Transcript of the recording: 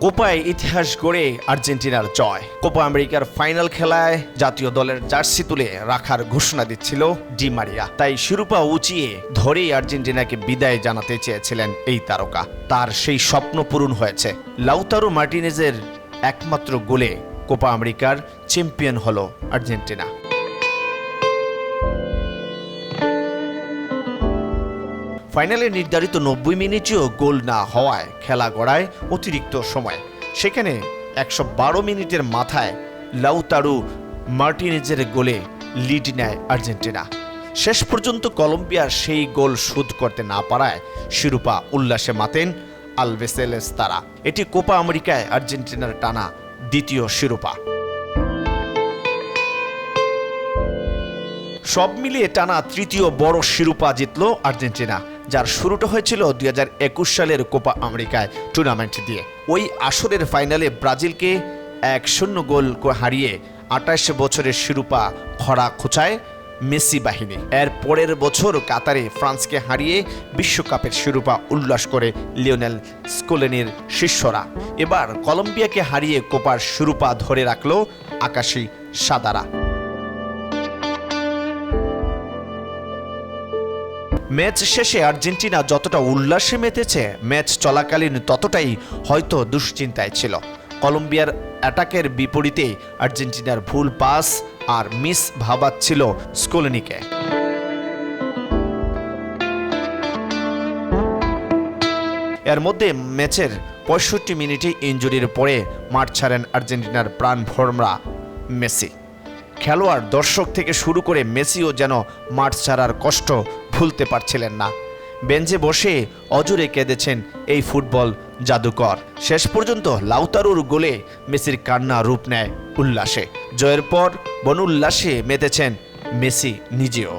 কোপায় ইতিহাস গড়ে আর্জেন্টিনার জয়। কোপা আমেরিকার ফাইনাল খেলায় জাতীয় দলের জার্সি তুলে রাখার ঘোষণা দিচ্ছিল ডি মারিয়া। তাই শিরোপা উঁচিয়ে ধরেই আর্জেন্টিনাকে বিদায় জানাতে চেয়েছিলেন এই তারকা। তার সেই স্বপ্ন পূরণ হয়েছে। লাউতারো মার্টিনেজের একমাত্র গোলে কোপা আমেরিকার চ্যাম্পিয়ন হল আর্জেন্টিনা। ফাইনালে নির্ধারিত নব্বই মিনিটেও গোল না হওয়ায় খেলা গড়ায় অতিরিক্ত সময়। সেখানে একশো বারো মিনিটের মাথায় লাউতারু মার্টিনেজের গোলে লিড নেয় আর্জেন্টিনা। শেষ পর্যন্ত কলম্বিয়ার সেই গোল শোধ করতে না পারায় শিরোপা উল্লাসে মাতেন আলভেসেলেস তারা। এটি কোপা আমেরিকায় আর্জেন্টিনার টানা দ্বিতীয় শিরোপা। সব মিলিয়ে টানা তৃতীয় বড় শিরোপা জিতল আর্জেন্টিনা। যার শুরুটা হয়েছিল দুই হাজার একুশ সালের কোপা আমেরিকায় টুর্নামেন্ট দিয়ে। ওই আসরের ফাইনালে ব্রাজিলকে এক শূন্য গোল হারিয়ে আঠাশ বছরের শিরোপা খরা খোঁচায় মেসি বাহিনী। এর পরের বছর কাতারে ফ্রান্সকে হারিয়ে বিশ্বকাপের শিরোপা উল্লাস করে লিওনেল স্কোলেনির শিষ্যরা। এবার কলম্বিয়াকে হারিয়ে কোপার শিরোপা ধরে রাখল আকাশী সাদারা। ম্যাচ শেষে আর্জেন্টিনা যতটা উল্লাসে মেতেছে, ম্যাচ চলাকালীন ততটাই হয়তো দুশ্চিন্তায় ছিল। কলম্বিয়ার অ্যাটাকের বিপরীতে আর্জেন্টিনার ভুল পাস আর মিস ভাবাচ্ছিল স্কোলেনিকে। এর মধ্যে ম্যাচের পঁয়ষট্টি মিনিটে ইঞ্জুরির পরে মাঠ ছাড়েন আর্জেন্টিনার প্রাণ ভরমরা মেসি। খেলোয়াড় দর্শক থেকে শুরু করে মেসিও যেন মাঠ ছাড়ার কষ্ট ভুলতে পারছিলেন না। বেঞ্চে বসে অজুরে কেঁদেছেন এই ফুটবল জাদুকর। শেষ পর্যন্ত লাউতারুর গোলে মেসির কান্না রূপ নেয় উল্লাসে। জয়ের পর বনুল্লাসে মেতেছেন মেসি নিজেও।